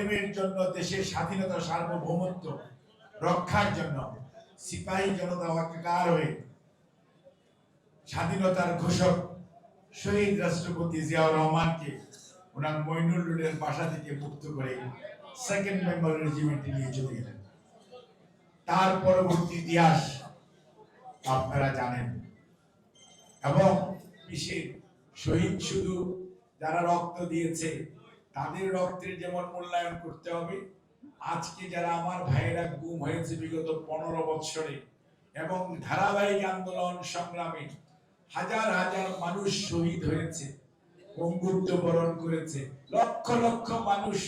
প্রেমের জন্য, দেশের স্বাধীনতা, সার্বভৌমত্ব রক্ষার জন্য সিপাহী জনতা একাকার হয়ে স্বাধীনতার ঘোষক শহীদ রাষ্ট্রপতি জিয়াউর রহমানকে ওনার মইনুল রোডের বাসা থেকে মুক্ত করে সেকেন্ড বেঙ্গল রেজিমেন্টে নিয়ে চলে গেলেন। তার পরবর্তী ইতিহাস আপনারা জানেন। এবং বিশেষ শহীদ শুধু যারা রক্ত দিয়েছে তাদের রক্তের যেমন মূল্যায়ন করতে হবে, আজকে যারা আমার ভাইয়েরা গুম হয়েছে বিগত পনেরো বৎসরে এবং ধারাবাহিক আন্দোলন সংগ্রামে হাজার হাজার মানুষ শহীদ হয়েছে বরণ করেছে, লক্ষ লক্ষ মানুষ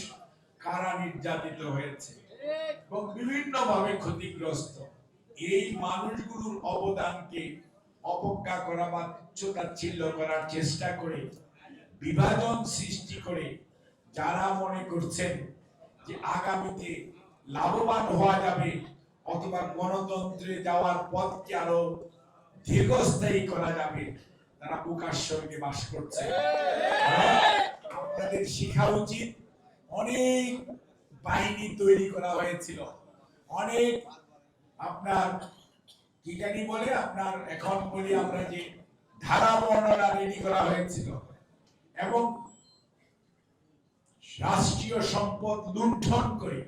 কারা নির্যাতিত হয়েছে এবং বিভিন্ন ভাবে ক্ষতিগ্রস্ত। এই মানুষগুলোর অবদানকে অবজ্ঞা করা বা তুচ্ছতাচ্ছিল্য করার চেষ্টা করে, বিভাজন সৃষ্টি করে যারা মনে করছেন যে আগামীতে লাভবান হওয়া যাবে, অথবা গণতন্ত্রে যাওয়ার পথকে আরও দীর্ঘস্থায়ী করা যাবে, তারা সঙ্গে বাস করছে। আপনাদের শেখা উচিত। অনেক বাহিনী তৈরি করা হয়েছিল। অনেক আপনার, কি বলে, আপনার এখন বলি আমরা যে ধারা বর্ণনা রেডি করা হয়েছিল। এবং রাষ্ট্রীয় সম্পদ লুণ্ঠন করে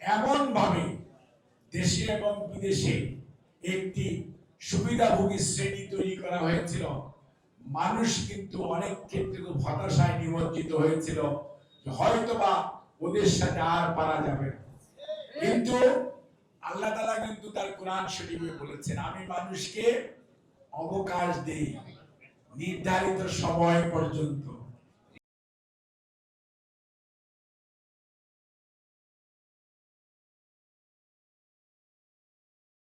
এমন ভাবে দেশে এবং বিদেশে একটি সুবিধাভোগী শ্রেণি তৈরি করা হয়েছিল। মানুষ কিন্তু অনেক ক্ষেত্রে খুব হতাশায় নিমজ্জিত হয়েছিল হয়তোবা ওদের সাথে আর পারা যাবে না। কিন্তু আল্লাহ তালা কিন্তু তার কোরআন শরীফে বলেছেন, আমি মানুষকে অবকাশ দেই নির্ধারিত সময় পর্যন্ত।